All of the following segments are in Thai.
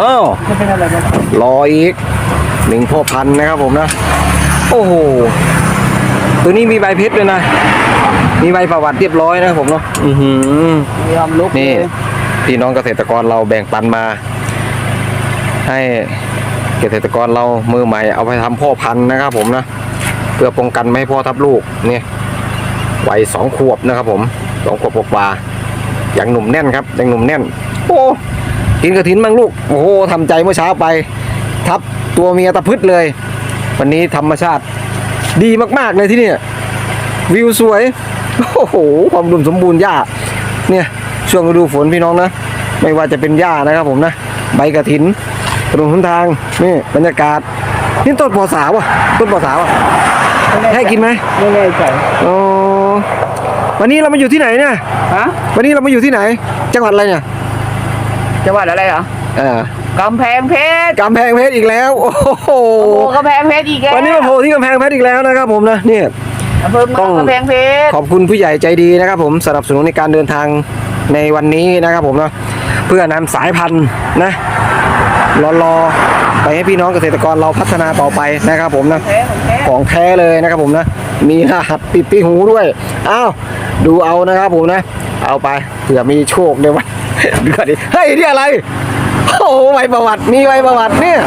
อ้าวไม่เป็นอะไรกันรออีกหนึ่งพ่อพันธุ์นะครับผมนะ โอ้โห ตัวนี้มีใบเพชรด้วยนะ มีใบประวัติเรียบร้อยนะครับผมเนาะอือหือมีความลุกนี่พี่น้องเกษตรกรเราแบ่งปันมา ให้เกษตรกรเรามือใหม่เอาไปทำพ่อพันธุ์นะครับผมนะ เพื่อป้องกันไม่ให้พ่อทับลูกเนี่ยวัยสองขวบนะครับผมสองขวบกว่าๆยังหนุ่มแน่นครับยังหนุ่มแน่น โอ้ กินกระถินบ้างลูก โอ้โหทำใจเมื่อเช้าไป ทับตัวเมียตะพึดเลย วันนี้ธรรมชาติ ดีมากๆเลยที่นี่วิวสวย โอ้โห ความดุมสมบูรณ์หญ้า เนี่ยช่วงฤดูฝนพี่น้องนะ ไม่ว่าจะเป็นหญ้านะครับผมนะ ใบกระถินถนนหนทาง นี่บรรยากาศ นี่ต้นปอสาวะต้นปอสาวะให้กินไหมไม่แน่ใจอ๋อวันนี้เรามาอยู่ที่ไหนเนี่ย ฮะ วันนี้เรามาอยู่ที่ไหน จังหวัดอะไรเนี่ย จังหวัดอะไรเหรอเออกำแพงเพชรกำแพงเพชรอีกแล้ว โอ้โหโอ้กำแพงเพชรอีกแล้ววันนี้มาโผล่ที่กำแพงเพชรอีกแล้วนะครับ ผมนะนี่อำเภอเมืต้อองงกำแพงเพชรขอบคุณผู้ใหญ่ใจดีนะครับ ผมสนับสนุนในการเดินทางในวันนี้นะครับ ผมนะเพื่อนำสายพันธุ์นะ รอรอไปให้พี่น้องเกษตรกรเราพัฒนาต่อไปนะครับผมนะแท้ของแท้ของแท้เลยนะครับผมนะ มีรหัสปิดปีหูด้วยอ้าวดูเอานะครับผมนะ เอาไปเผื่อมีโชคเดี๋ยววะดูก่อนดิเฮ้ยนี่อะไรโอ้โหใบประวัติมีใบประวัติเนี่ย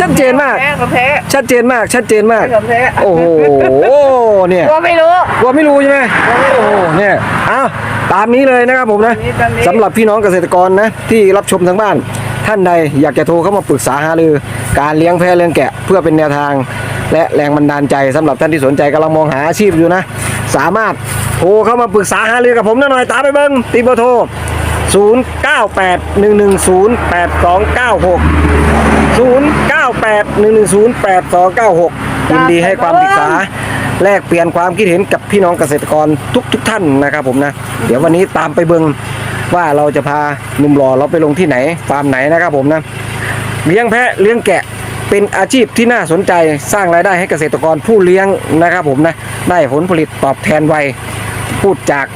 ชัดเจนมากแท้ของแท้ชัดเจนมากชัดเจนมาก ของแท้ โอ้โหเนี่ย ก็ไม่รู้ กลัวไม่รู้ใช่ไหมโอ้โหเนี่ยอ้าวตามนี้เลยนะครับผมนะตามนี้ตามนี้ สำหรับพี่น้องเกษตรกรนะ ที่รับชมทางบ้าน ท่านใดอยากจะโทรเข้ามาปรึกษาหารือการเลี้ยงแพะเลี้ยงแกะเพื่อเป็นแนวทาง และแรงบันดาลใจสำหรับท่านที่สนใจกำลังมองหาอาชีพอยู่นะ สามารถโทรเข้ามาปรึกษาหารือกับผมหน่อยตามไปเบิ้งตีเบอร์โทร0981108296 0981108296 ยินดีให้ความปรึกษา แลกเปลี่ยนความคิดเห็นกับพี่น้องเกษตรกรทุกทุกๆท่านนะครับผมนะ เดี๋ยววันนี้ตามไปเบิงว่าเราจะพาหนุ่มหล่อเราไปลงที่ไหนฟาร์มไหนนะครับผมนะเลี้ยงแพะเลี้ยงแกะเป็นอาชีพที่น่าสนใจสร้างรายได้ให้เกษตรกรผู้เลี้ยงนะครับผมนะได้ผลผลิตตอบแทนไวพูดจาก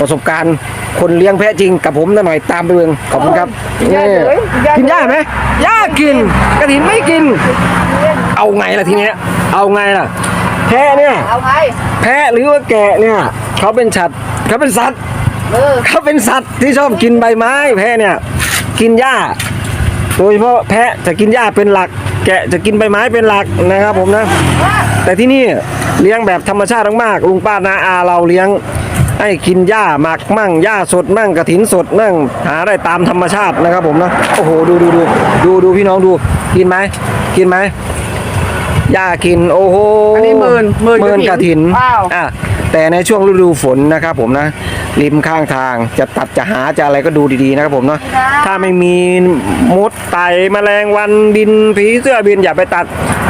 ประสบการณ์คนเลี้ยงแพะจริงกับผมหน่อยตามไปเบิงขอบคุณครับกินหญ้านี่เลยกินหญ้ากินหญ้าไหมหญ้ากินกระถินไม่กิน เอาไงล่ะทีเนี้ยเอาไงล่ะ แพะเนี่ย เอาไงแพะหรือว่าแกะเนี่ยเขาเป็นสัตว์เขาเป็นสัตว์เออเขาเป็นสัตว์ที่ชอบกินใบไม้ แพะเนี่ย กินหญ้าโดยเฉพาะแพะจะกินหญ้าเป็นหลัก แกะจะกินใบไม้เป็นหลักนะครับ ผมนะ แต่ที่นี่เลี้ยงแบบธรรมชาติมากๆลุงป้านาอาเราเลี้ยงให้กินหญ้าหมักมั่งหญ้าสดมั่งกระถินสดมั่งหาได้ตามธรรมชาตินะครับ ผมนะโอ้โหดูดูดูดูดูพี่น้องดูกินไหมกินไหม หญ้ากินโอ้โหอันนี้หมื่นหมื่นหมื่นกระถินว้าวอะแต่ในช่วงฤดูฝนนะครับผมนะริมข้างทางจะตัดจะหาจะอะไรก็ดูดีๆนะครับผมเนาะถ้าไม่มีมดไต่แมลงวันบินผีเสื้อบินอย่าไปตัด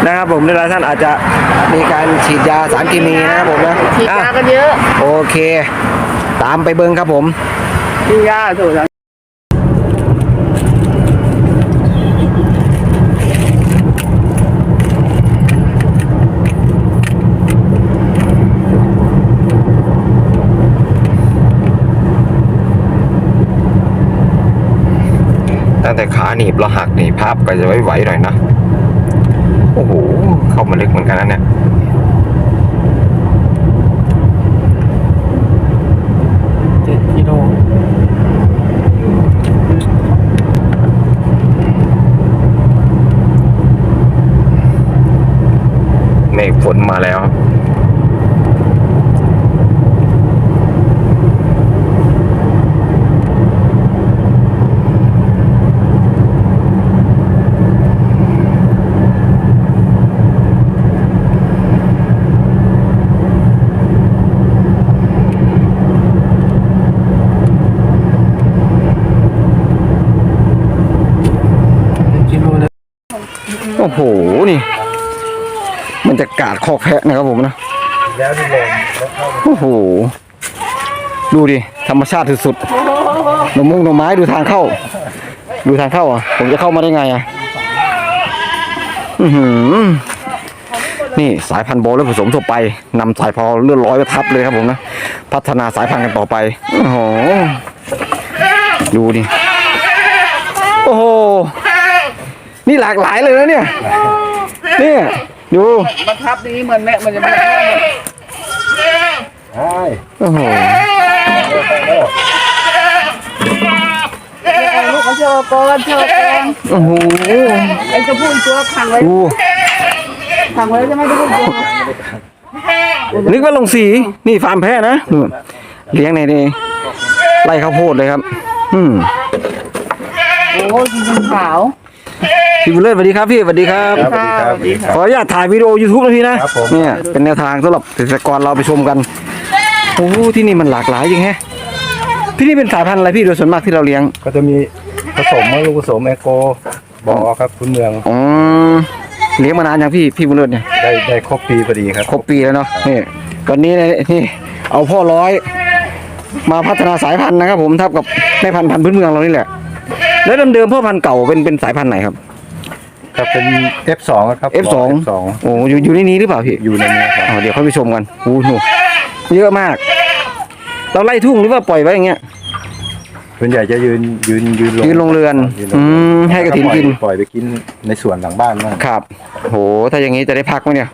นะครับผมหลายๆท่านอาจจะมีการฉีดยาสารเคมีนะครับผมนะฉีดยาอะกันเยอะโอเค ตามไปเบิ้งครับผมกินยาถูกแล้วตั้ง แต่ขาหนีบเราหักนี่ภาพก็จะไว้ไหวหน่อยนะ โอ้โห เข้ามาลึกเหมือนกันนะเนี่ยเจ็ดกิโลเมฆฝนมาแล้ว โอ้โหนี่มันจะกาดคอกแพะนะครับผมนะแล้วนี่แรงโอ้โห ดูดิ ธรรมชาติสุดๆหน่อมุงหน่อไม้ดูทางเข้า ดูทางเข้าอะ ผมจะเข้ามาได้ไงอะอือหือนี่สายพันธุ์โบและผสมทั่วไปนำสายพอเลื่อนร้อยไปทับเลยครับผมนะ พัฒนาสายพันธุ์กันต่อไป โอ้โห ดูดิ โอ้โห นี่หลากหลายเลยนะเนี่ย เนี่ยดูมันทับนี้เหมือนแม่มันจะไม่ได้ใช่โอ้โหลูกเขาเชื่อก่อนเชื่อก่อนโอ้โหไอ้จะพูดตัวขังไว้ดูขังไว้จะไม่ได้พูดตัวนึกว่าลงสีนี่ฟาร์มแพะนะนู่นเลี้ยงในนี่ไร่ข้าวโพดเลยครับ อืมโอ้ยกินขาว พี่บุญเลิศสวัสดีครับพี่สวัสดีครับครับ สวัสดีครับสวัสดีครับ ขออนุญาตถ่ายวิดีโอ YouTube นะพี่นะครับผม เนี่ยเป็นแนวทางสำหรับเกษตรกรเราไปชมกันโอ้โหที่นี่มันหลากหลายจริงแฮะพี่นี่เป็นสายพันธุ์อะไรพี่โดยส่วนมากที่เราเลี้ยงก็จะมีผสมลูกผสมแอโกบอครับคุณเมืองอ๋อเลี้ยงมานานยังพี่พี่บุญเลิศเนี่ยได้ได้ครบปีพอดีครับครบปีแล้วเนาะนี่ตอนนี้เนี่ยนี่เอาพ่อร้อย มาพัฒนาสายพันธุ์นะครับ ผมทับกับแม่พันธุ์พันธุ์พื้นเมืองเรานี่แหละแล้วเดิมๆพ่อพันธุ์เก่าเป็นเป็นสายพันธุ์ไหนครับ ครับเป็น F2 ครับ F2 F2 โอ้อยู่อยู่ในนี้หรือเปล่าพี่อยู่ในนี้ครับ อ๋อเดี๋ยวค่อยไปชมกันโอ้โหเยอะมาก เราไล่ทุ่งหรือว่าปล่อยไว้อย่างเงี้ย ส่วนใหญ่จะยืนยืนยืนลงยืนลงเรือนยืนลอืงเรือนมให้กระถินกินปล่อยไปกินในสวนหลังบ้านบ้างครับ โห ถ้าอย่างนี้จะได้พักไหมเนี่ย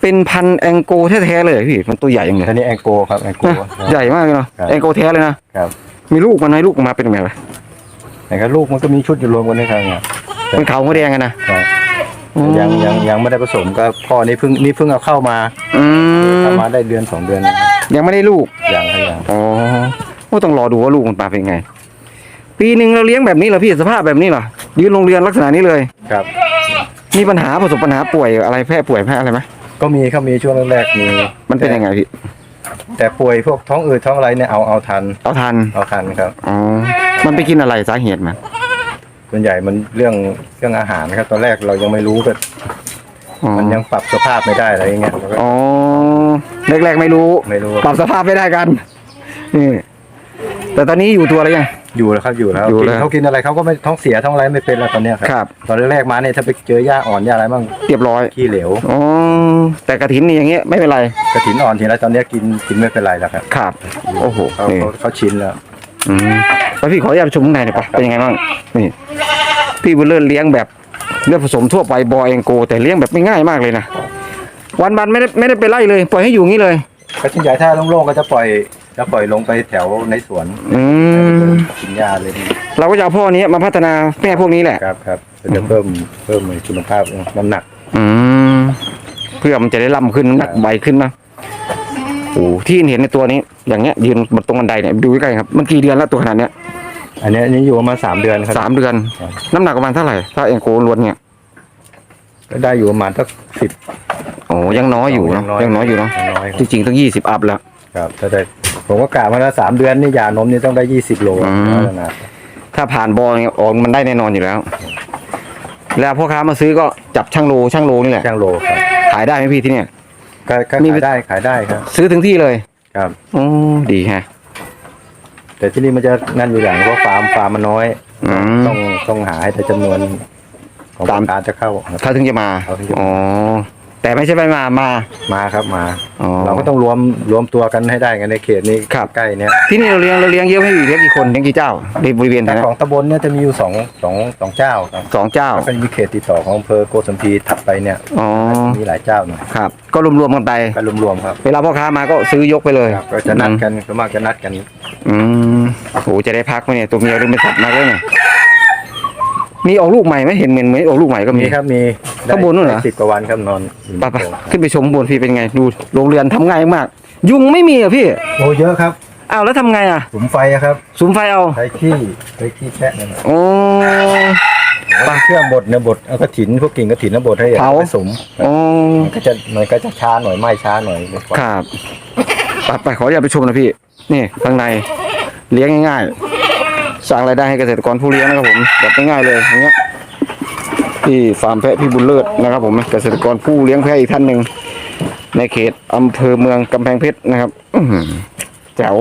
เป็นพันธุ์แองโกแท้ๆเลยเหรอพี่ มันตัวใหญ่ยังไงอันนี้แองโกครับแองโก ใหญ่มากเลยเนาะ ครับ แองโกแท้เลยนะ ครับ มีลูกมันไหมลูกมันมาเป็นยังไงวะ แต่ก็ลูกมันก็มีชุดอยู่รวมกันในทางเนี่ยเป็นเขาหัวแดงกันนะ ครับอืม ยังยังยังไม่ได้ผสมก็พ่อนี่เพิ่งนี่เพิ่งเอาเข้ามาอืมเข้ามาได้เดือนสองเดือนยังไม่ได้ลูกอย่างครับอย่างอ๋อก็ต้องรอดูว่าลูกมันมาเป็นไง ปีหนึ่งเราเลี้ยงแบบนี้เหรอพี่สภาพแบบนี้เหรอยืนโรงเรียนลักษณะนี้เลย ครับ มีปัญหาประสบปัญหาป่วยอะไรแพร่ป่วยแพร่อะไรไหมก็มีครับมีช่วงแรกๆมีมันเป็นยังไงพี่แต่ป่วยพวกท้องอืดท้องอะไรเนี่ยเอาเอาทันเอาทัน เอาทันครับ อ๋อ มันไปกินอะไรสาเหตุมันส่วนใหญ่มันเรื่องเรื่องอาหารครับตอนแรกเรายังไม่รู้ก็อ๋อมันยังปรับสภาพไม่ได้อะไรอย่างเงี้ยเราก็ อ๋อแรกๆไม่รู้ไม่รู้ ปรับสภาพไม่ได้กันนี่แต่ตอนนี้อยู่ตัวแล้วยัง อยู่แล้วครับอยู่แล้วอยู่กินแล้วเขากินอะไรเขาก็ไม่ท้องเสียท้องอะไรไม่เป็นแล้วตอนเนี้ยครับ ตอนแรกๆมาเนี่ยถ้าไปเจอหญ้าอ่อนหญ้าอะไรบ้างเรียบร้อยขี้เหลวอ๋อแต่กระถินนี่อย่างเงี้ยไม่เป็นไรกระถินอ่อนทีแล้วตอนเนี้ยกินกินไม่เป็นไรแล้วครับครับ โอ้โหเขานี่เขาเขาชินแล้วอืม แล้วพี่ขออนุญาตชมข้างในหน่อยปะเป็นยังไงบ้างนี่พี่บุญเลิศเลี้ยงแบบเลือดผสมทั่วไปบอเองโก แต่เลี้ยงแบบไม่ง่ายมากเลยนะวันวันๆไม่ได้ไม่ได้ไปไล่เลยปล่อยให้อยู่งี้เลยก็ส่วนใหญ่ถ้าโล่งๆก็จะปล่อยจะปล่อยลงไปแถวในสวนอืมกินหญ้าเลยเราก็จะเอาพ่อนี้มาพัฒนาแม่พวกนี้แหละครับครับก็จะเพิ่มเพิ่มคุณภาพน้ำหนัก อืมเพื่อมันจะได้ล่ำขึ้นน้ำหนักใบขึ้นนะโอ้ที่เห็นในตัวนี้ อย่างเงี้ยยืนบนตรงบันไดเนี่ยดูใกล้ๆครับมันกี่เดือนแล้วตัวขนาดเนี้ย อันนี้อันนี้อยู่ประมาณสามเดือนครับ สามเดือน ครับ น้ำหนักประมาณเท่าไหร่ ถ้าเองโกล้วนเนี่ยก็ได้อยู่ประมาณสักสิบ โอ้ยังน้อยอยู่เนอะยังน้อยอยู่เนาะยังน้อยคจรับริงๆต้องยี่สิบอัพแล้ว ครับถ้าได้ผมก็กะมาแล้วสามเดือนนี่ยานมนี่ต้องได้ยี่สิบโลอืมนะถ้าผ่านบอลเนี่ยออกมันได้แน่นอนอยู่แล้ว แล้วพ่อค้ามาซื้อก็จับช่างโลช่างโลนี่แหละช่างโลครับขายได้ไหมพี่ที่เนี่ย ก็ก็มี ขายได้ขายได้ครับ ซื้อถึงที่เลยครับ โอ้ดีฮะ แต่ที่นี่มันจะนั่นอยู่อย่างเพราะฟาร์มฟาร์มมันน้อย อืมต้องต้องหาให้แต่จำนวนของตาม การจะเข้าครับเขาถึงจะมาเขาถึงจะมา อ๋อ แต่ไม่ใช่ไปมามา มาครับมา อ๋อเราก็ต้องรวมรวมตัวกันให้ได้กันในเขตนี้ครับ ใกล้เนี้ยที่นี่เราเลี้ยงเราเลี้ยงเยอะไหม่มีเลี้ยงกี่คนเลี้ยงกี่เจ้าในบริเวณแถแต่วนั้ขนองตำบลเนี่ยจะมีอยู่สองสองสองเจ้าครับสองเจ้าแล้วก็มีเขตติดต่อของอำเภอโกสัมพีถัดไปเนี่ยอ๋อมีหลายเจ้าหน่อยครับ ก็รวมๆกันไป ก็รวมๆครับ เวลาพ่อค้ามาก็ซื้อยกไปเลยครับก็จะนัดกันส่วนมากจะนัดกันอืมโหจะได้พักไหมเนี่ยตัวเมียเริ่มเป็นสัตว์มากแล้วเนี่ยมีออกลูกใหม่ไหมเห็นเหมือนเหมือนออกลูกใหม่ก็มีมีครับมี ข้างบนนู่นเหรอสิบกว่าวันครับนอนอยู่ไปไปในโรงครับขึ้นไปชมข้างบนพี่เป็นไงดูโรงเรือนทำง่ายมาก ยุงไม่มีเหรอพี่โอ้เยอะครับอ้าวแล้วทำไงอะสุมไฟอะครับสุมไฟเอาใช้ขี้ใช้ขี้แชะนั่นแหละโอ้ปลาเครื่องบดเนี่ยบดเอากระถินพวกกิ่งกระถินแล้วบดให้เผา ผสมโอ้มันก็จะมันก็จะช้าหน่อยไหม้ช้าหน่อยครับไปไปขออย่าตไปชมนะพี่ นี่ข้างในเลี้ยงง่ายๆสร้างรายได้ให้เกษตรกรผู้เลี้ยงนะครับผมแบบง่ายๆเลยอย่างเงี้ย ที่ฟาร์มแพะพี่บุญเลิศนะครับผมเกษตรกรผู้เลี้ยงแพะอีกท่านหนึ่งในเขตอำเภอเมืองกำแพงเพชรนะครับแจ๋ว